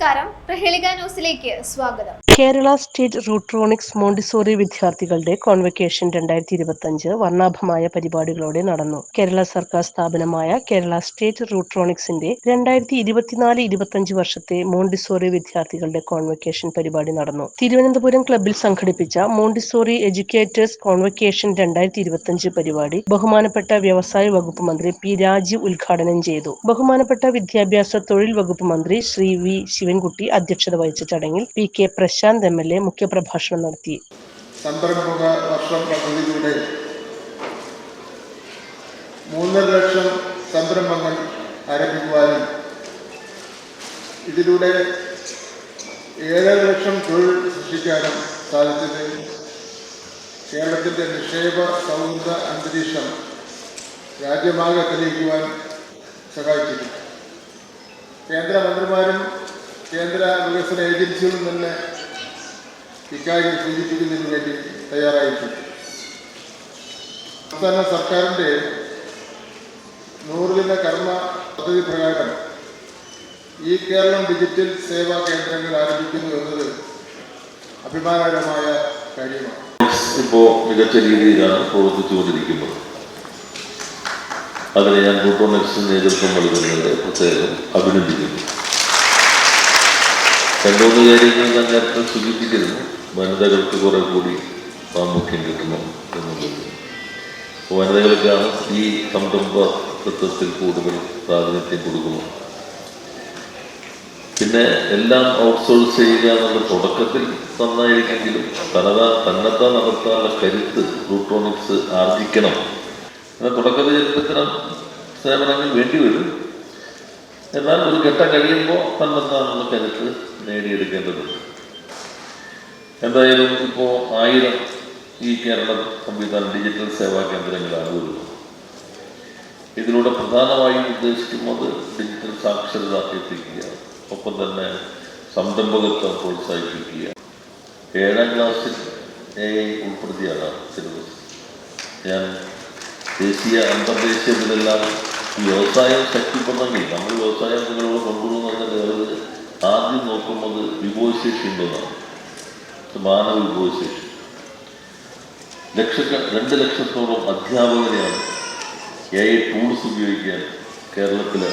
നമസ്കാരം. പ്രഹേളിക ന്യൂസിലേക്ക് സ്വാഗതം. കേരള സ്റ്റേറ്റ് റൂട്രോണിക്സ് മോണ്ടിസോറി വിദ്യാർത്ഥികളുടെ കോൺവെക്കേഷൻ രണ്ടായിരത്തി ഇരുപത്തി അഞ്ച് വർണാഭമായ പരിപാടികളോടെ നടന്നു. കേരള സർക്കാർ സ്ഥാപനമായ കേരള സ്റ്റേറ്റ് റൂട്രോണിക്സിന്റെ രണ്ടായിരത്തി ഇരുപത്തിനാല് ഇരുപത്തിയഞ്ച് വർഷത്തെ മോണ്ടിസോറി വിദ്യാർത്ഥികളുടെ കോൺവെക്കേഷൻ പരിപാടി നടന്നു. തിരുവനന്തപുരം ക്ലബ്ബിൽ സംഘടിപ്പിച്ച മോണ്ടിസോറി എഡ്യൂക്കേറ്റേഴ്സ് കോൺവെക്കേഷൻ രണ്ടായിരത്തി ഇരുപത്തിയഞ്ച് പരിപാടി ബഹുമാനപ്പെട്ട വ്യവസായ വകുപ്പ് മന്ത്രി പി രാജീവ് ഉദ്ഘാടനം ചെയ്തു. ബഹുമാനപ്പെട്ട വിദ്യാഭ്യാസ തൊഴിൽ വകുപ്പ് മന്ത്രി ശ്രീ വി ശിവൻകുട്ടി അധ്യക്ഷത വഹിച്ച ചടങ്ങിൽ P K Prashanth M L A മുഖ്യപ്രഭാഷണം നടത്തി. സംരംഭക വർഷം പദ്ധതിയിലൂടെ മൂന്നര ലക്ഷം സംരംഭങ്ങൾ ആരംഭിക്കുവാനും ഇതിലൂടെ ഏഴര ലക്ഷം തൊഴിൽ സൃഷ്ടിക്കാനും സാധിച്ചത് കേരളത്തിന്റെ നിക്ഷേപ സൗഹൃദ അന്തരീക്ഷം രാജ്യമാകെ തെളിയിക്കുവാൻ സഹായിച്ചിട്ടുണ്ട് കേന്ദ്രമന്ത്രിമാരും കേന്ദ്ര വികസന ഏജൻസികളും തന്നെ ഇക്കാര്യം സൂചിപ്പിക്കുന്നതിന് വേണ്ടി തയ്യാറായിട്ടുണ്ട്. സംസ്ഥാന സർക്കാരിന്റെ നൂറുദിന കർമ്മ പദ്ധതി പ്രകാരം ഈ കേരളം ഡിജിറ്റൽ സേവാ കേന്ദ്രങ്ങൾ ആരംഭിക്കുന്നു എന്നത് അഭിമാനകരമായ കാര്യമാണ്. ഇപ്പോൾ മികച്ച രീതിയിലാണ് പ്രവർത്തിച്ചുകൊണ്ടിരിക്കുന്നത്. അതിനെ ഞാൻ ന്യൂട്രോണിക്സിന് നേതൃത്വം നൽകുന്നത് പ്രത്യേകം അഭിനന്ദിക്കുന്നു. രണ്ടുമൂന്ന് കാര്യങ്ങൾ ഞാൻ നേരത്തെ സൂചിപ്പിച്ചിരുന്നു വനിതകൾക്ക് കുറെ കൂടി പ്രാമുഖ്യം കിട്ടണം എന്നുള്ളത്. വനിതകൾക്കാണ് ഈ സംരംഭത്വത്തിൽ കൂടുതൽ പ്രാതിനിധ്യം കൊടുക്കുന്നത് പിന്നെ എല്ലാം ഔട്ട്സോഴ്സ് ചെയ്യുക എന്നുള്ള തുടക്കത്തിൽ നന്നായിരിക്കെങ്കിലും തനതാ തന്നത്താ നടത്താനുള്ള കരുത്ത് റൂട്രോണിക്സ് ആർജിക്കണം. എന്നാൽ തുടക്കത്തിൽ ചിലപ്പോൾ ഇത്തരം സേവനങ്ങൾ വേണ്ടിവരും എന്നാൽ ഒരു ഘട്ടം കഴിയുമ്പോൾ തന്നെത്താനുള്ള കരുത്ത് നേടിയെടുക്കേണ്ടതുണ്ട്. എന്തായാലും ഇപ്പോൾ ആയിരം ഈ കേരള സംവിധാനം ഡിജിറ്റൽ സേവാ കേന്ദ്രങ്ങളാണ് വരുന്നത് ഇതിലൂടെ പ്രധാനമായും ഉദ്ദേശിക്കുന്നത് ഡിജിറ്റൽ സാക്ഷരത എത്തിക്കുക ഒപ്പം തന്നെ സംരംഭകത്വം പ്രോത്സാഹിപ്പിക്കുക. ഏഴാം ക്ലാസ്സിൽ എ ഐ ഉൾപ്പെടുത്തിയാണ് സിലബസ്. ഞാൻ ദേശീയ അന്തർദേശീയ ഇതിലെല്ലാം വ്യവസായം ശക്തിപ്പെടണമെങ്കിൽ നമ്മൾ വ്യവസായം നിങ്ങളോട് കൊണ്ടുപോകുന്നത് അവർ ആദ്യം നോക്കുന്നത് വിഭവശേഷി ഉണ്ടെന്നാണ്. മാനവ വിഭവശേഷി. ലക്ഷക്ക രണ്ട് ലക്ഷത്തോളം അധ്യാപകരെയാണ് എ ഐ ടൂൾസ് ഉപയോഗിക്കാൻ കേരളത്തിലെ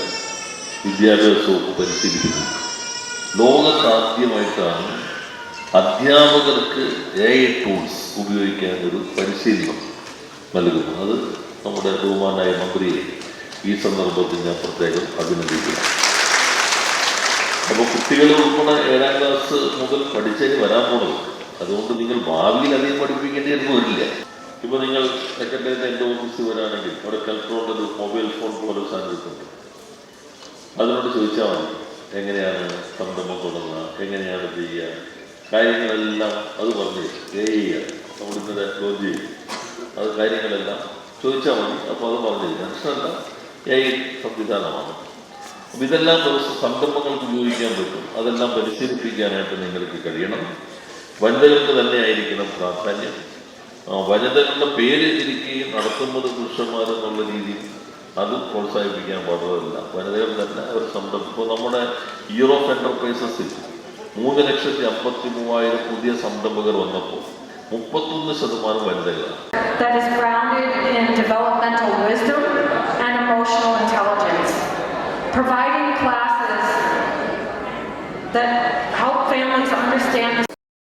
വിദ്യാഭ്യാസ വകുപ്പ് പരിശീലിക്കുന്നത് ലോകസാധ്യമായിട്ടാണ് അധ്യാപകർക്ക് എ ഐ ടൂൾസ് ഉപയോഗിക്കാൻ ഒരു പരിശീലനം നൽകുന്നു അത് നമ്മുടെ ബഹുമാനായ മന്ത്രിയെ ഈ സന്ദർഭത്തിൽ ഞാൻ പ്രത്യേകം അഭിനന്ദിക്കുന്നു. അപ്പോൾ കുട്ടികൾ ഉൾപ്പെടെ ഏഴാം ക്ലാസ് മുതൽ പഠിച്ചതിന് വരാൻ പോണത്. അതുകൊണ്ട് നിങ്ങൾ ഭാവിയിൽ അധികം പഠിപ്പിക്കേണ്ടി വരില്ല ഇപ്പോൾ നിങ്ങൾ സെക്രട്ടറിയുടെ എന്റെ ഓഫീസിൽ വരാണെങ്കിൽ അവിടെ കൽട്രോളിന്റെ ഒരു മൊബൈൽ ഫോൺ പോലെ സാധനത്തുണ്ട് അതിനോട് ചോദിച്ചാൽ മതി എങ്ങനെയാണ് സംരംഭം തുടങ്ങുക എങ്ങനെയാണ് ചെയ്യുക കാര്യങ്ങളെല്ലാം അത് പറഞ്ഞ് ചെയ്യുക അവിടുന്ന് ലോഞ്ച് ചെയ്യും. അത് കാര്യങ്ങളെല്ലാം ചോദിച്ചാൽ മതി അപ്പോൾ അത് പറഞ്ഞു തരും. ഏ സംവിധാനമാണ്. അപ്പം ഇതെല്ലാം ദിവസം സംരംഭങ്ങൾക്ക് ഉപയോഗിക്കാൻ പറ്റും. അതെല്ലാം പരിശീലിപ്പിക്കാനായിട്ട് നിങ്ങൾക്ക് കഴിയണം. വനിതകൾക്ക് തന്നെ ആയിരിക്കണം പ്രാധാന്യം. വനിതകളുടെ പേര് ഇരിക്കുകയും നടത്തുന്നത് പുരുഷന്മാരെന്നുള്ള രീതിയിൽ അത് പ്രോത്സാഹിപ്പിക്കാൻ പാടുള്ളതല്ല. വനിതകൾ തന്നെ ഒരു സംരംഭം. ഇപ്പോൾ നമ്മുടെ യൂറോപ്പ് എന്റർപ്രൈസസിൽ മൂന്ന് ലക്ഷത്തി അമ്പത്തി മൂവായിരം പുതിയ സംരംഭകർ വന്നപ്പോൾ മുപ്പത്തൊന്ന് ശതമാനം വനിതകളാണ്. That is grounded in developmental wisdom and emotional intelligence, providing classes that help families understand the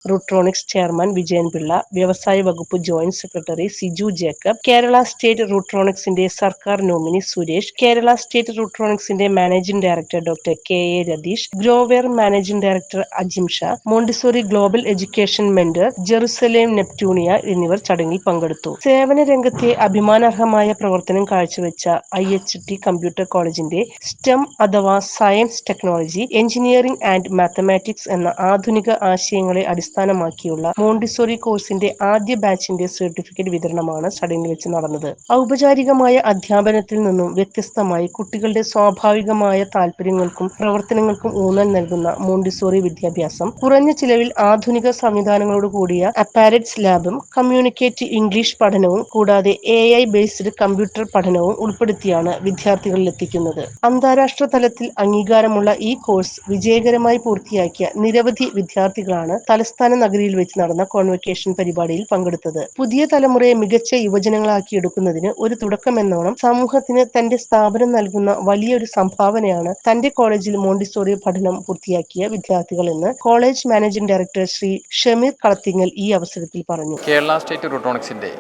Rutronix chairman Vijayan Pillai വ്യവസായ വകുപ്പ് joint secretary Siju Jacob Kerala state റൂട്രോണിക്സിന്റെ സർക്കാർ nominee Suresh Kerala state റൂട്രോണിക്സിന്റെ managing director doctor K A Ratheesh Growware managing director Ajim Shah Montessori global education mentor Jerusalem Neptunia എന്നിവർ ചടങ്ങിൽ പങ്കെടുത്തു. സേവന രംഗത്തെ അഭിമാനാർഹമായ പ്രവർത്തനം കാഴ്ചവെച്ച ഐ എച്ച് ടി കമ്പ്യൂട്ടർ കോളേജിന്റെ സ്റ്റെം അഥവാ science technology engineering and mathematics എന്ന ആധുനിക ആശയങ്ങളെ അടിസ്ഥാനമാക്കിയുള്ള മോണ്ടിസോറി കോഴ്സിന്റെ ആദ്യ ബാച്ചിന്റെ സർട്ടിഫിക്കറ്റ് വിതരണമാണ് ചടങ്ങിൽ വെച്ച് നടന്നത്. ഔപചാരികമായ അധ്യാപനത്തിൽ നിന്നും വ്യത്യസ്തമായി കുട്ടികളുടെ സ്വാഭാവികമായ താല്പര്യങ്ങൾക്കും പ്രവർത്തനങ്ങൾക്കും ഊന്നൽ നൽകുന്ന മോണ്ടിസോറി വിദ്യാഭ്യാസം കുറഞ്ഞ ചിലവിൽ ആധുനിക സംവിധാനങ്ങളോട് കൂടിയ അപ്പാരറ്റ്സ് ലാബും കമ്മ്യൂണിക്കേറ്റ് ഇംഗ്ലീഷ് പഠനവും കൂടാതെ എ ഐ ബേസ്ഡ് കമ്പ്യൂട്ടർ പഠനവും ഉൾപ്പെടുത്തിയാണ് വിദ്യാർത്ഥികളിൽ എത്തിക്കുന്നത്. അന്താരാഷ്ട്ര തലത്തിൽ അംഗീകാരമുള്ള ഈ കോഴ്സ് വിജയകരമായി പൂർത്തിയാക്കിയ നിരവധി വിദ്യാർത്ഥികളാണ് തലസ്ഥാന നഗരിയിൽ വെച്ച് നടന്ന കോൺവെക്കേഷൻ പരിപാടിയിൽ പങ്കെടുത്തത്. പുതിയ തലമുറയെ മികച്ച യുവജനങ്ങളാക്കി എടുക്കുന്നതിന് ഒരു തുടക്കമെന്നോണം സമൂഹത്തിന് തന്റെ സ്ഥാപനം നൽകുന്ന വലിയൊരു സംഭാവനയാണ് തന്റെ കോളേജിൽ മോണ്ടിസോറി പഠനം പൂർത്തിയാക്കിയ വിദ്യാർത്ഥികൾ എന്ന് college managing director Shri Shameer Kalathingal ഈ അവസരത്തിൽ പറഞ്ഞു. കേരള സ്റ്റേറ്റ് റോട്ടോണിക്സിന്റെ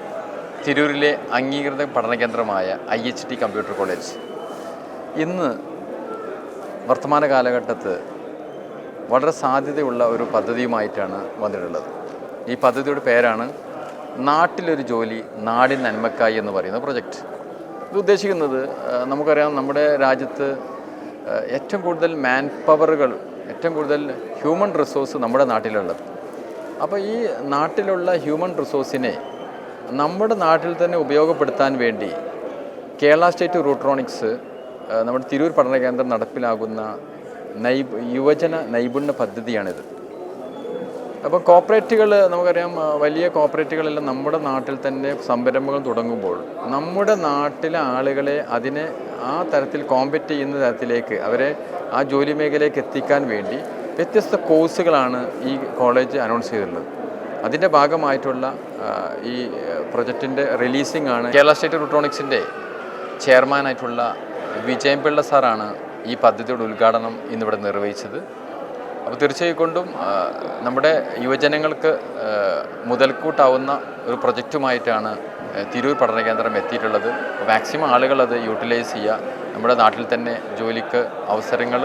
തിരൂരിലെ അംഗീകൃത പഠന കേന്ദ്രമായ I H T computer college. ഇന്ന് വർത്തമാന കാലഘട്ടത്ത് വളരെ സാധ്യതയുള്ള ഒരു പദ്ധതിയുമായിട്ടാണ് വന്നിട്ടുള്ളത്. ഈ പദ്ധതിയുടെ പേരാണ് നാട്ടിലൊരു ജോലി നാടിൻ നന്മക്കായി എന്ന് പറയുന്ന പ്രൊജക്റ്റ് ഇത് ഉദ്ദേശിക്കുന്നത് നമുക്കറിയാം നമ്മുടെ രാജ്യത്ത് ഏറ്റവും കൂടുതൽ മാൻ പവറുകൾ ഏറ്റവും കൂടുതൽ ഹ്യൂമൻ റിസോഴ്സ് നമ്മുടെ നാട്ടിലുള്ളത്. അപ്പോൾ ഈ നാട്ടിലുള്ള ഹ്യൂമൻ റിസോഴ്സിനെ നമ്മുടെ നാട്ടിൽ തന്നെ ഉപയോഗപ്പെടുത്താൻ വേണ്ടി കേരള സ്റ്റേറ്റ് റൂട്രോണിക്സ് നമ്മുടെ തിരൂർ പഠന കേന്ദ്രം നടപ്പിലാകുന്ന നൈപ് യുവജന നൈപുണ്യ പദ്ധതിയാണിത്. അപ്പോൾ കോപ്പറേറ്റുകൾ നമുക്കറിയാം വലിയ കോപ്പറേറ്റുകളെല്ലാം നമ്മുടെ നാട്ടിൽ തന്നെ സംരംഭങ്ങൾ തുടങ്ങുമ്പോൾ നമ്മുടെ നാട്ടിലെ ആളുകളെ അതിനെ ആ തരത്തിൽ കോമ്പറ്റ് ചെയ്യുന്ന തരത്തിലേക്ക് അവരെ ആ ജോലി മേഖലയിലേക്ക് എത്തിക്കാൻ വേണ്ടി വ്യത്യസ്ത കോഴ്സുകളാണ് ഈ കോളേജ് അനൗൺസ് ചെയ്തിട്ടുള്ളത്. അതിന്റെ ഭാഗമായിട്ടുള്ള ഈ പ്രൊജക്റ്റിന്റെ റിലീസിംഗ് ആണ് കേരള സ്റ്റേറ്റ് ഇലക്ട്രോണിക്സിന്റെ ചെയർമാനായിട്ടുള്ള വിജയൻപിള്ള സാറാണ് ഈ പദ്ധതിയുടെ ഉദ്ഘാടനം ഇന്നിവിടെ നിർവഹിച്ചത്. അപ്പോൾ തീർച്ചയായും കൊണ്ടും നമ്മുടെ യുവജനങ്ങൾക്ക് മുതൽക്കൂട്ടാവുന്ന ഒരു പ്രൊജക്റ്റുമായിട്ടാണ് തിരൂർ പഠന കേന്ദ്രം എത്തിയിട്ടുള്ളത് മാക്സിമം ആളുകൾ അത് യൂട്ടിലൈസ് ചെയ്യുക നമ്മുടെ നാട്ടിൽ തന്നെ ജോലിക്ക് അവസരങ്ങൾ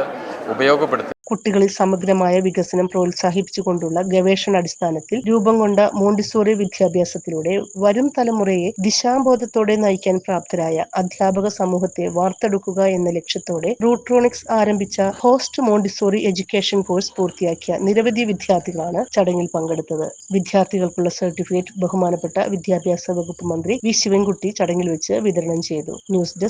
ഉപയോഗപ്പെടുത്തുക. കുട്ടികളിൽ സമഗ്രമായ വികസനം പ്രോത്സാഹിപ്പിച്ചുകൊണ്ടുള്ള ഗവേഷണാടിസ്ഥാനത്തിൽ രൂപം കൊണ്ട മോണ്ടിസോറി വിദ്യാഭ്യാസത്തിലൂടെ വരും തലമുറയെ ദിശാബോധത്തോടെ നയിക്കാൻ പ്രാപ്തരായ അധ്യാപക സമൂഹത്തെ വാർത്തെടുക്കുക എന്ന ലക്ഷ്യത്തോടെ റൂട്രോണിക്സ് ആരംഭിച്ച ഹോസ്റ്റ് മോണ്ടിസോറി എഡ്യൂക്കേഷൻ കോഴ്സ് പൂർത്തിയാക്കിയ നിരവധി വിദ്യാർത്ഥികളാണ് ചടങ്ങിൽ പങ്കെടുത്തത്. വിദ്യാർത്ഥികൾക്കുള്ള സർട്ടിഫിക്കറ്റ് ബഹുമാനപ്പെട്ട വിദ്യാഭ്യാസ വകുപ്പ് മന്ത്രി വി. ശിവൻകുട്ടി ചടങ്ങിൽ വെച്ച് വിതരണം ചെയ്തു. News desk